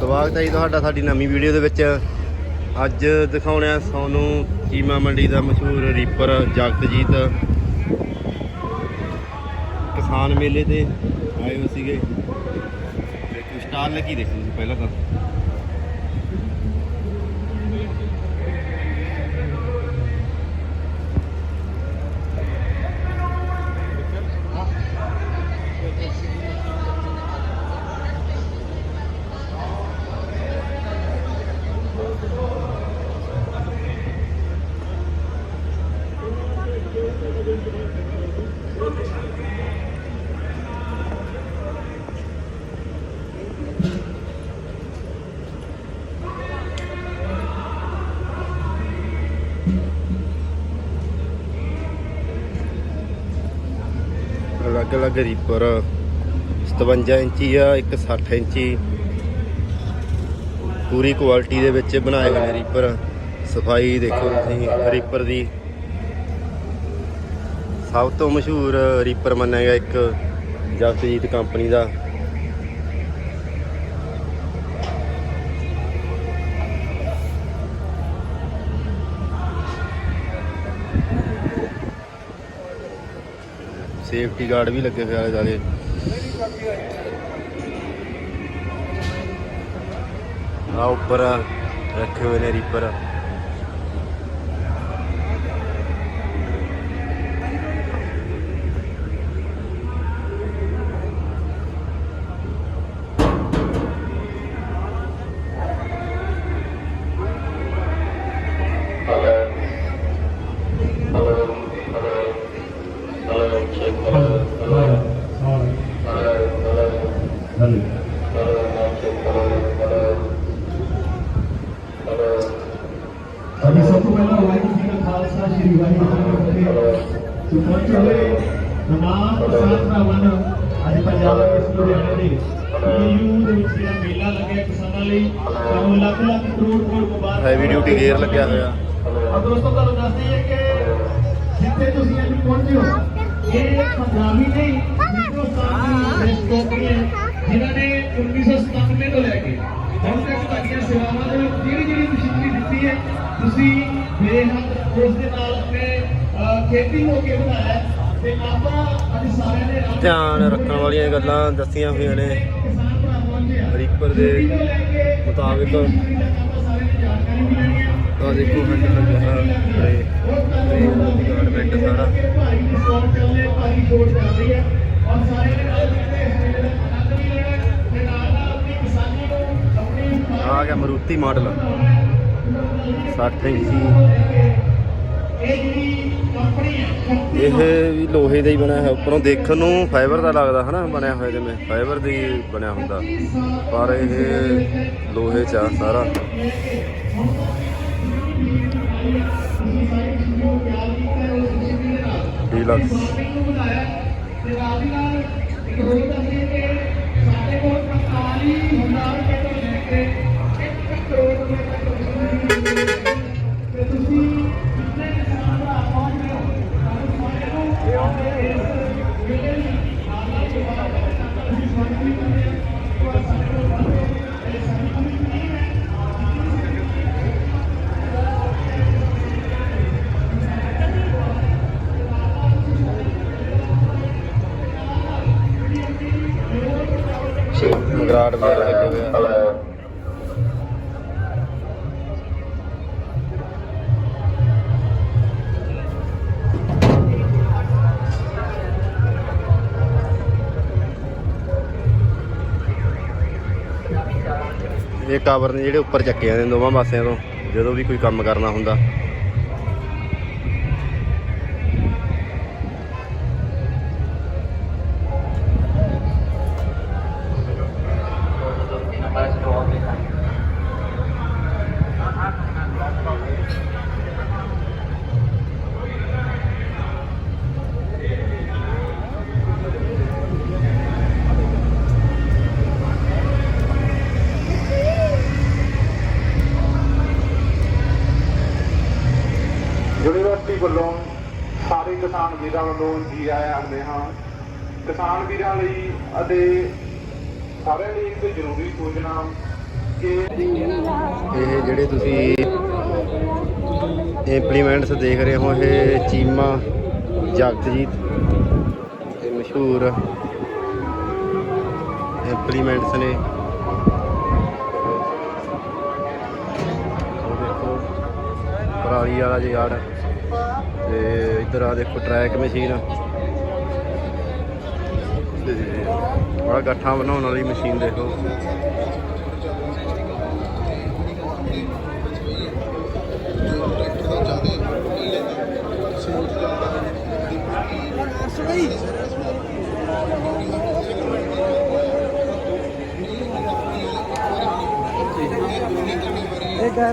ਸਵਾਗਤ ਹੈ ਜੀ ਤੁਹਾਡਾ ਸਾਡੀ ਨਵੀਂ ਵੀਡੀਓ ਦੇ ਵਿੱਚ। ਅੱਜ ਦਿਖਾਉਣੇ ਆ ਤੁਹਾਨੂੰ ਚੀਮਾ ਮੰਡੀ ਦਾ ਮਸ਼ਹੂਰ ਰੀਪਰ ਜਗਤਜੀਤ। ਕਿਸਾਨ ਮੇਲੇ ਤੇ ਆਏ ਹੋ ਸੀਗੇ। ਦੇਖੋ ਸਟਾਲ ਲੱਗੀ ਦੇਖੋ ਤੁਸੀਂ ਪਹਿਲਾਂ ਤਾਂ। ਅਲੱਗ-ਅਲੱਗ ਰੀਪਰ 57 ਇੰਚੀ ਆ, ਇੱਕ 60 ਇੰਚੀ। ਪੂਰੀ ਕੁਆਲਿਟੀ ਦੇ ਵਿੱਚ ਬਣਾਏ ਹੋਏ ਨੇ ਰੀਪਰ ਸਫ਼ਾਈ ਦੇਖੋ ਤੁਸੀਂ ਰੀਪਰ ਦੀ। ਸਭ ਤੋਂ ਮਸ਼ਹੂਰ ਰੀਪਰ ਮੰਨਿਆ ਗਿਆ ਇੱਕ ਜਗਤਜੀਤ ਕੰਪਨੀ ਦਾ। ਸੇਫਟੀ ਗਾਰਡ ਵੀ ਲੱਗੇ ਹੋਏ ਆਲੇ ਦੁਆਲੇ ਆ ਉੱਪਰ ਰੱਖੇ ਹੋਏ ਨੇ ਰੀਪਰ ਪੰਜਾਬ ਦੇ ਇਸ ਲੁਧਿਆਣੇ ਦੇ ਈਯੂ ਦੇ ਵਿੱਚ ਜਿਹੜਾ ਮੇਲਾ ਲੱਗਿਆ ਕਿਸਾਨਾਂ ਲਈ ਤੁਹਾਨੂੰ ਲੱਖ ਲੱਖ ਕਰੋੜ ਕਰੋੜ ਮੁਬਾਰਕ ਹੈਵੀ ਡਿਊਟੀ ਗੇਅਰ ਲੱਗਿਆ ਹੋਇਆ। ਔਰ ਦੋਸਤੋ ਤੁਹਾਨੂੰ ਦੱਸ ਦਈਏ ਕਿ ਜਿੱਥੇ ਤੁਸੀਂ ਅੱਜ ਪਹੁੰਚੇ ਹੋ ਇਹ ਪੰਜਾਬੀ ਨਹੀਂ ਹਿੰਦੁਸਤਾਨ ਦੀ ਦੇਸ਼ ਕੰਪਨੀ ਹੈ ਜਿਨ੍ਹਾਂ ਨੇ 1997 ਤੋਂ ਲੈ ਕੇ ਹੁਣ ਤੱਕ ਤੁਹਾਡੀਆਂ ਸੇਵਾਵਾਂ ਦੇ ਵਿੱਚ ਜਿਹੜੀ ਜਿਹੜੀ ਮਸ਼ੀਨਰੀ ਦਿੱਤੀ ਹੈ ਤੁਸੀਂ ਬੇਹੱਦ ਉਸ ਦੇ ਨਾਲ ਆਪਣੇ ਅਹ, ਖੇਤੀ ਹੋ ਕੇ ਬਣਾਇਆ ਹੈ। ਤੇ ਆਪਾਂ ਅੱਜ ਸਾਰਿਆਂ ਨੇ ਰਲ- ਧਿਆਨ ਰੱਖਣ ਵਾਲੀਆਂ ਗੱਲਾਂ ਦੱਸੀਆਂ ਹੋਈਆਂ ਨੇ। ਰੀਪਰ ਦੇ ਤੋਂ ਮੁਤਾਬਿਕ ਆ ਦੇਖੋ ਹੱਟ ਲੱਗਿਆ ਹੋਇਆ ਗਾਰਡਮੈਂਟ ਸਾਰਾ। ਭਾਰੀ ਡਿਸਕਾਊਂਟ ਚੱਲ ਰਿਹਾ ਭਾਰੀ ਛੋਟ ਚੱਲ ਰਹੀ ਹੈ। ਔਰ ਸਾਰੇ ਨਾਲ ਜਿਹੜੇ ਆਨੰਦ ਵੀ ਲੈਣਾ ਹੈ ਤੇ ਨਾਲ ਨਾਲ ਆਪਣੀ ਕਿਸਾਨੀ ਨੂੰ ਆਪਣੀ ਆ ਗਿਆ ਮਰੂਤੀ ਮਾਡਲ। 60 ਇੰਚੀ। ਇਹ ਹੈ? ਵੀ ਲੋਹੇ ਦਾ ਹੀ ਬਣਿਆ ਹੈ ਉੱਪਰੋਂ ਦੇਖਣ ਨੂੰ ਫਾਈਬਰ ਦਾ ਲੱਗਦਾ ਹਨਾ ਬਣਿਆ ਹੋਇਆ ਜਿਵੇਂ ਫਾਈਬਰ ਦੀ ਬਣਿਆ ਹੁੰਦਾ। ਪਰ ਇਹ ਲੋਹੇ ਚ ਆ ਸਾਰਾ। ਡੀਲਕਸ। ਨੂੰ ਬਣਾਇਆ ਤੇ ਨਾਲ ਦੀ ਨਾਲ ਇੱਕ ਹੋਰ ਦੱਸਦੇ ਕਿ ਸਾਡੇ ਕੋਲ 45000 ਰੁਪਏ ਤੋਂ ਲੈ ਕੇ 1 ਕਰੋੜ ਰੁਪਏ ਇਹ ਕਵਰ ਨੇ ਜਿਹੜੇ ਉੱਪਰ ਚੱਕੇ ਜਾਂਦੇ ਨੇ ਦੋਵਾਂ ਪਾਸਿਆਂ ਤੋਂ, ਜਦੋਂ ਵੀ ਕੋਈ ਕੰਮ ਕਰਨਾ ਹੁੰਦਾ। ਯੂਨੀਵਰਸਿਟੀ ਵੱਲੋਂ ਸਾਰੇ ਕਿਸਾਨ ਵੀਰਾਂ ਵੱਲੋਂ ਜੀ ਆਇਆਂ ਆਖਦੇ ਹਾਂ, ਕਿਸਾਨ ਵੀਰਾਂ ਲਈ ਅਤੇ ਸਾਰਿਆਂ ਲਈ ਇੱਕ ਜ਼ਰੂਰੀ ਸੂਚਨਾ ਇਹ ਜਿਹੜੇ ਤੁਸੀਂ ਇੰਪਲੀਮੈਂਟਸ ਦੇਖ ਰਹੇ ਹੋ, ਇਹ ਚੀਮਾ ਜਗਤਜੀਤ ਇਹ ਮਸ਼ਹੂਰ ਇੰਪਲੀਮੈਂਟਸ ਨੇ। ਪਰਾਲੀ ਵਾਲਾ ਜਗਾੜ। ਤੇ ਇੱਧਰ ਆ ਦੇਖੋ ਟਰੈਕ ਮਸ਼ੀਨ ਤੇ ਬੜਾ ਗੱਠਾਂ ਬਣਾਉਣ ਵਾਲੀ ਮਸ਼ੀਨ ਦੇਖੋ। ਇਹ ਕਹਿ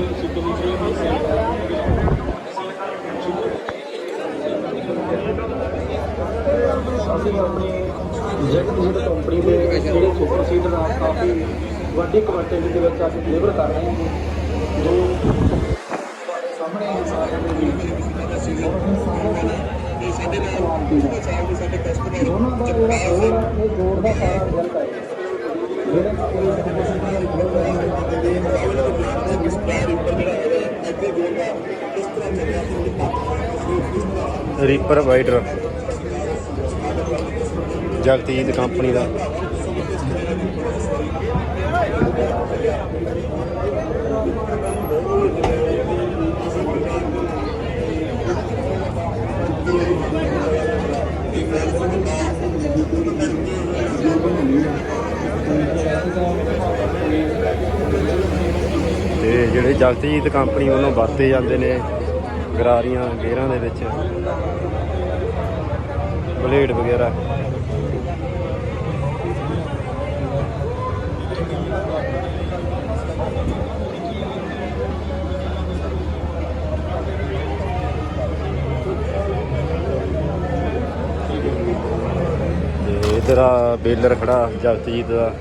ਤੁਹਾਨੂੰ ਇਹ ਅਸੀਂ ਆਪਣੀ ਜੈਟ ਜੂਟ ਕੰਪਨੀ ਦੇ ਜਿਹੜੇ ਸੁਪਰ ਸੀਡਰ ਆ ਕਾਫੀ ਵੱਡੀ ਕੁਆਂਟੀਟੀ ਦੇ ਵਿੱਚ ਅਸੀਂ ਡਿਲੀਵਰ ਕਰ ਰਹੇ ਹਾਂ ਜੋ ਤੁਹਾਡੇ ਸਾਹਮਣੇ ਹੀ ਸਾਰਿਆਂ ਦੇ ਵਿੱਚ ਸਾਡੇ ਨਾਲ ਸਾਡੇ ਕਸਟਮਰ ਉਹਨਾਂ ਦਾ ਜਿਹੜਾ ਜੋੜ ਆ ਇਹ ਜੋੜ ਦਾ ਸਾਰਾ ਰਿਜ਼ਲਟ ਹੈ ਜਿਹੜੇ ਕੋਈ ਸੁਪਰ ਸੀਡਰ ਦਾ ਰਿਜ਼ਲਟ ਹੈ ਰੀਪਰ ਵਾਈਡਰ ਜਗਤਜੀਤ ਕੰਪਨੀ ਦਾ। ਤੇ ਜਿਹੜੇ ਜਗਤਜੀਤ ਕੰਪਨੀ ਵੱਲੋਂ ਵਰਤੇ ਜਾਂਦੇ ਨੇ ਗਰਾਰੀਆਂ ਗੇਰਾਂ ਦੇ ਵਿੱਚ। ਬਲੇਡ ਵਗੈਰਾ। ਤੇ ਇਧਰ ਆ ਬੇਲਰ ਖੜਾ ਜਗਤਜੀਤ ਦਾ।